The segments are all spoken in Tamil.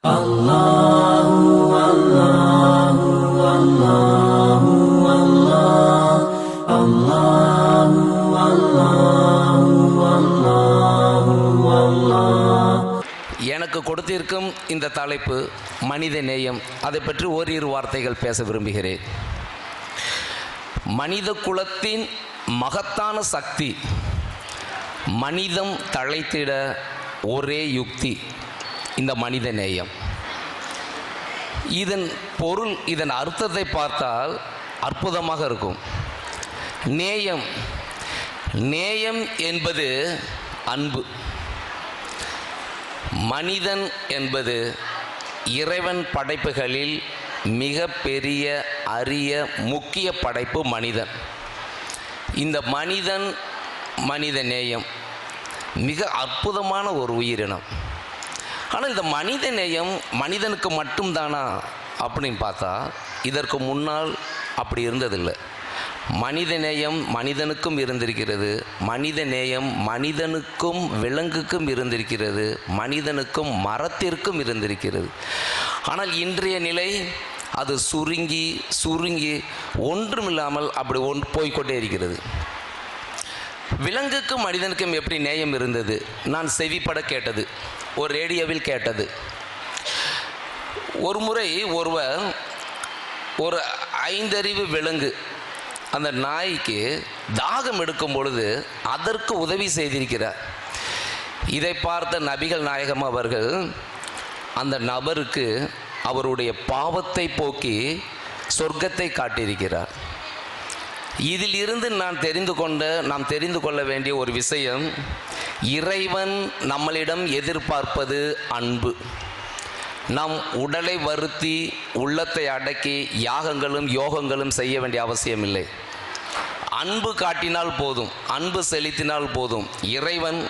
எனக்கு கொடுத்திருக்கும் இந்த தலைப்பு மனித நேயம். அதை பற்றி ஓரிரு வார்த்தைகள் பேச விரும்புகிறேன். மனித குலத்தின் மகத்தான சக்தி மனிதம் தழைத்திட ஒரே யுக்தி. இந்த மனித நேயம். இதன் பொருள் இதன் அர்த்தத்தை பார்த்தால் அற்புதமாக இருக்கும். நேயம் நேயம் என்பது அன்பு. மனிதன் என்பது இறைவன் படைப்புகளில் மிக பெரிய அரிய முக்கிய படைப்பு மனிதன். இந்த மனிதன் மனித நேயம் மிக அற்புதமான ஒரு உயிரினம். ஆனால் இந்த மனித நேயம் மனிதனுக்கு மட்டும்தானா அப்படின்னு பார்த்தா இதற்கு முன்னால் அப்படி இருந்ததில்லை. மனித நேயம் மனிதனுக்கும் இருந்திருக்கிறது மனித நேயம் மனிதனுக்கும் விலங்குக்கும் இருந்திருக்கிறது மனிதனுக்கும் மரத்திற்கும் இருந்திருக்கிறது. ஆனால் இன்றைய நிலை அது சுருங்கி சுருங்கி ஒன்றுமில்லாமல் அப்படி ஒன் போய்க்கொண்டே இருக்கிறது. விலங்குக்கும் மனிதனுக்கும் எப்படி நேயம் இருந்தது? நான் செவிப்பட கேட்டது. ஒரு ரேடியோவில் கேட்டது. ஒரு முறை ஒருவர் ஒரு ஐந்தறிவு விலங்கு அந்த நாய்க்கு தாகம் எடுக்கும் பொழுது அதற்கு உதவி செய்திருக்கிறார். இதை பார்த்த நபிகள் நாயகம் அவர்கள் அந்த நபருக்கு அவருடைய பாவத்தை போக்கி சொர்க்கத்தை காட்டியிருக்கிறார். இதில் இருந்து நான் தெரிந்து கொண்ட நாம் தெரிந்து கொள்ள வேண்டிய ஒரு விஷயம் இறைவன் நம்மளிடம் எதிர்பார்ப்பது அன்பு. நம் உடலை வருத்தி உள்ளத்தை அடக்கி யாகங்களும் யோகங்களும் செய்ய வேண்டிய அவசியமில்லை. அன்பு காட்டினால் போதும் அன்பு செலுத்தினால் போதும். இறைவன்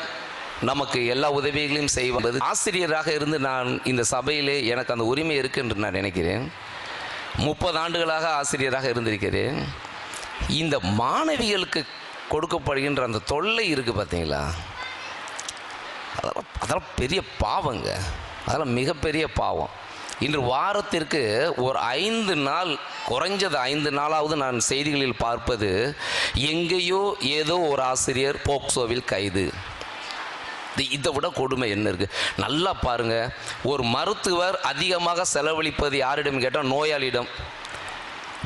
நமக்கு எல்லா உதவிகளையும் செய்வது. ஆசிரியராக இருந்து நான் இந்த சபையிலே எனக்கு அந்த உரிமை இருக்கு என்று நான் நினைக்கிறேன். முப்பது ஆண்டுகளாக ஆசிரியராக இருந்திருக்கிறேன். இந்த மாணவிகளுக்கு கொடுக்கப்படுகின்ற அந்த தொல்லை இருக்குது பார்த்தீங்களா? அதெல்லாம் அதெல்லாம் பெரிய பாவங்க. அதெல்லாம் மிகப்பெரிய பாவம். இன்று வாரத்திற்கு ஒரு ஐந்து நாள் குறைஞ்சது ஐந்து நாளாவது நான் செய்திகளில் பார்ப்பது எங்கேயோ ஏதோ ஒரு ஆசிரியர் போக்சோவில் கைது. இதை விட கொடுமை என்ன இருக்குது நல்லா பாருங்க. ஒரு மருத்துவர் அதிகமாக செலவழிப்பது யாரிடம் கேட்டால் நோயாளியிடம்.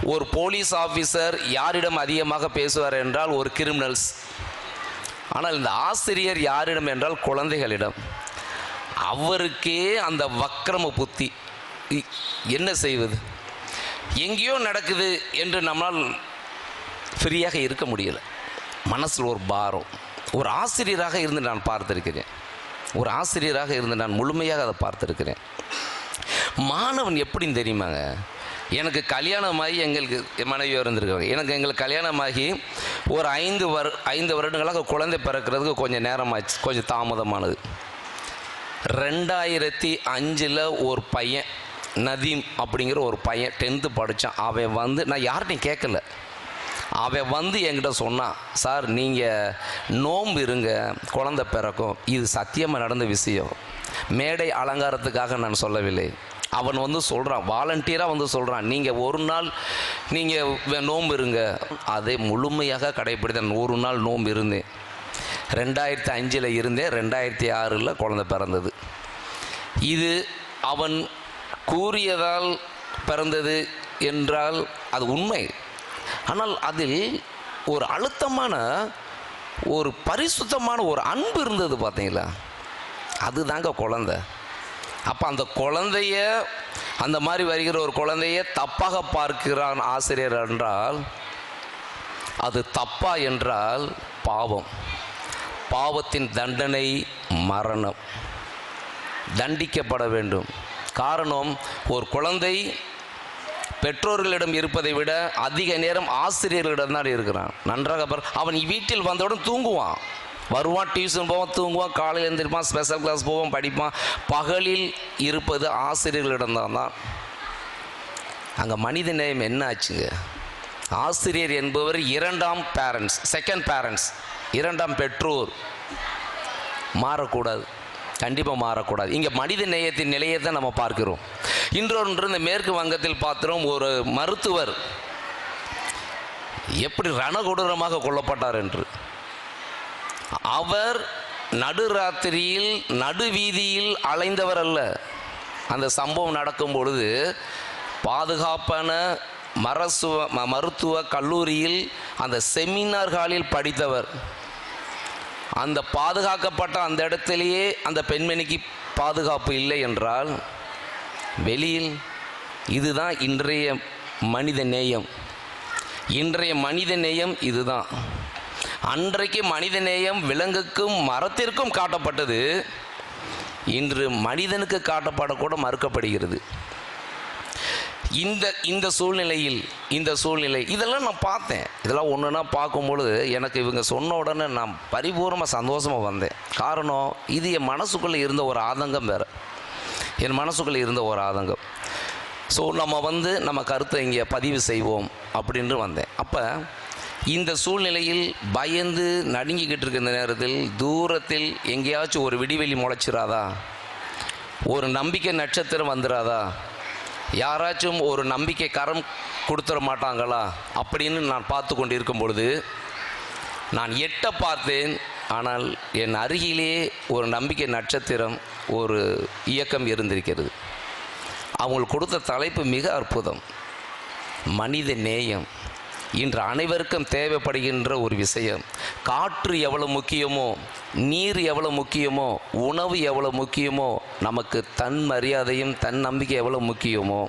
ஒரு போலீஸ் ஆஃபீஸர் யாரிடம் அதிகமாக பேசுவார் என்றால் ஒரு கிரிமினல்ஸ். ஆனால் இந்த ஆசிரியர் யாரிடம் என்றால் குழந்தைகளிடம். அவருக்கே அந்த வக்கிரம புத்தி. என்ன செய்வது? எங்கேயோ நடக்குது என்று நம்மால் ஃப்ரீயாக இருக்க முடியல. மனசில் ஒரு பாரம். ஒரு ஆசிரியராக இருந்து நான் பார்த்துருக்கிறேன். ஒரு ஆசிரியராக இருந்து நான் முழுமையாக அதை பார்த்துருக்கிறேன். மாணவன் எப்படின்னு தெரியுமாங்க? எனக்கு கல்யாணமாகி எங்களுக்கு மனைவி இருந்திருக்காங்க எனக்கு எங்களுக்கு கல்யாணமாகி ஒரு ஐந்து வரு ஐந்து வருடங்களாக குழந்தை பிறக்கிறதுக்கு கொஞ்சம் நேரமாச்சு கொஞ்சம் தாமதமானது. ரெண்டாயிரத்தி அஞ்சில் ஒரு பையன் நதீம் அப்படிங்கிற ஒரு பையன் டென்த்து படித்தான் அவன் வந்து நான் யார்கிட்டையும் கேட்கல. அவன் வந்து என்கிட்ட சொன்னான் சார் நீங்கள் நோம்பு இருங்க குழந்தை பிறக்கும். இது சத்தியமாக நடந்த விஷயம். மேடை அலங்காரத்துக்காக நான் சொல்லவில்லை. அவன் வந்து சொல்கிறான் வாலண்டியராக வந்து சொல்கிறான் நீங்கள் ஒரு நாள் நீங்கள் நோன்பு இருங்க. அதை முழுமையாக கடைப்பிடித்தேன். ஒரு நாள் நோன்பு இருந்தேன். ரெண்டாயிரத்தி அஞ்சில் இருந்தேன். ரெண்டாயிரத்தி ஆறில் குழந்தை பிறந்தது. இது அவன் கூறியதால் பிறந்தது என்றால் அது உண்மை. ஆனால் அதில் ஒரு அழுத்தமான ஒரு பரிசுத்தமான ஒரு அன்பு இருந்தது பார்த்தீங்களா அதுதாங்க குழந்தை. அப்போ அந்த குழந்தைய அந்த மாதிரி வருகிற ஒரு குழந்தைய தப்பாக பார்க்கிறான் ஆசிரியர் என்றால் அது தப்பா என்றால் பாவம். பாவத்தின் தண்டனை மரணம். தண்டிக்கப்பட வேண்டும். காரணம் ஒரு குழந்தை பெற்றோர்களிடம் இருப்பதை விட அதிக நேரம் ஆசிரியர்களிடம் தான் இருக்கிறான். நன்றாக அவன் வீட்டில் வந்தவுடன் தூங்குவான். வருவான் டியூஷன் போவான் தூங்குவான் காலையில் எழுந்திருப்பான் ஸ்பெஷல் கிளாஸ் போவான் படிப்பான். பகலில் இருப்பது ஆசிரியர்களிடம் தான். அங்கே மனித நேயம் என்ன ஆச்சுங்க? ஆசிரியர் என்பவர் இரண்டாம் பேரண்ட்ஸ் செகண்ட் பேரண்ட்ஸ் இரண்டாம் பெற்றோர். மாறக்கூடாது. கண்டிப்பாக மாறக்கூடாது. இங்கே மனித நேயத்தின் நிலையை தான் நம்ம பார்க்கிறோம். இன்றொன்று இந்த மேற்கு வங்கத்தில் பார்த்துறோம் ஒரு மருத்துவர் எப்படி ரணகொடூரமாக கொல்லப்பட்டார் என்று. அவர் நடுராத்திரியில் நடுவீதியில் அலைந்தவர் அல்ல அந்த சம்பவம் நடக்கும் பொழுது பாதுகாப்பான மரசுவ ம- மருத்துவ கல்லூரியில் அந்த செமினார் ஹாலில் படித்தவர். அந்த பாதுகாக்கப்பட்ட அந்த இடத்திலேயே அந்த பெண்மணிக்கு பாதுகாப்பு இல்லை என்றால் வெளியில் இதுதான் இன்றைய மனித நேயம். இன்றைய மனித நேயம் இதுதான். அன்றைக்கு மனித நேயம் விலங்குக்கும் மரத்திற்கும் காட்டப்பட்டது. இன்று மனிதனுக்கு காட்டப்படக்கூட மறுக்கப்படுகிறது. இந்த இந்த சூழ்நிலையில் இந்த சூழ்நிலை இதெல்லாம் நான் பார்த்தேன். இதெல்லாம் ஒன்றுனா பார்க்கும்பொழுது எனக்கு இவங்க சொன்ன உடனே நான் பரிபூர்ணமாக சந்தோஷமாக வந்தேன். காரணம் இது என் மனசுக்குள்ளே இருந்த ஒரு ஆதங்கம் வேறு. என் மனசுக்குள்ளே இருந்த ஒரு ஆதங்கம். ஸோ நம்ம வந்து நம்ம கருத்தை இங்கே பதிவு செய்வோம் அப்படின்ட்டு வந்தேன். அப்போ இந்த சூழ்நிலையில் பயந்து நடுங்கிக்கிட்டு இருக்கிற நேரத்தில் தூரத்தில் எங்கேயாச்சும் ஒரு விடிவெளி முளைச்சிராதா? ஒரு நம்பிக்கை நட்சத்திரம் வந்துடாதா யாராச்சும் ஒரு நம்பிக்கை கரம் கொடுத்துட மாட்டாங்களா? அப்படின்னு நான் பார்த்து கொண்டு இருக்கும் பொழுது நான் எட்ட பார்த்தேன் ஆனால் என் அருகிலே ஒரு நம்பிக்கை நட்சத்திரம் ஒரு இயக்கம் இருந்திருக்கிறது. அவங்களுக்கு கொடுத்த தலைப்பு மிக அற்புதம். மனித நேயம். இன்று அனைவருக்கும் தேவைப்படுகின்ற ஒரு விஷயம். காற்று எவ்வளவு முக்கியமோ நீர் எவ்வளவு முக்கியமோ உணவு எவ்வளவு முக்கியமோ நமக்கு தன் மரியாதையும் தன் நம்பிக்கை எவ்வளவு முக்கியமோ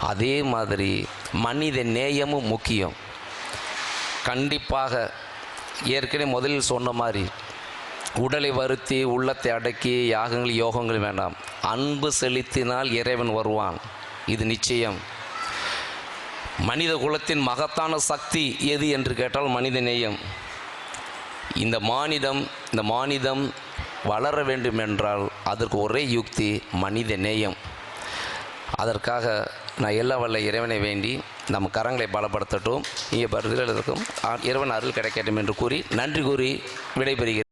அதே மாதிரி மனித நேயமும் முக்கியம். கண்டிப்பாக ஏற்கனவே முதலில் சொன்ன மாதிரி உடலை வருத்தி உள்ளத்தை அடக்கி யாகங்கள் யோகங்கள் வேண்டாம். அன்பு செலுத்தினால் இறைவன் வருவான். இது நிச்சயம். மனித குலத்தின் மகத்தான சக்தி எது என்று கேட்டால் மனித நேயம். இந்த மானிடம் இந்த மானிடம் வளர வேண்டும் என்றால் அதற்கு ஒரே யுக்தி மனித நேயம். அதற்காக நான் எல்லா வல்ல இறைவனை வேண்டி நம் கரங்களை பலப்படுத்தட்டும். இங்கே பதிலளிக்கும் இறைவன் அருள் கிடைக்கட்டும் என்று கூறி நன்றி கூறி விடைபெறுகிறேன்.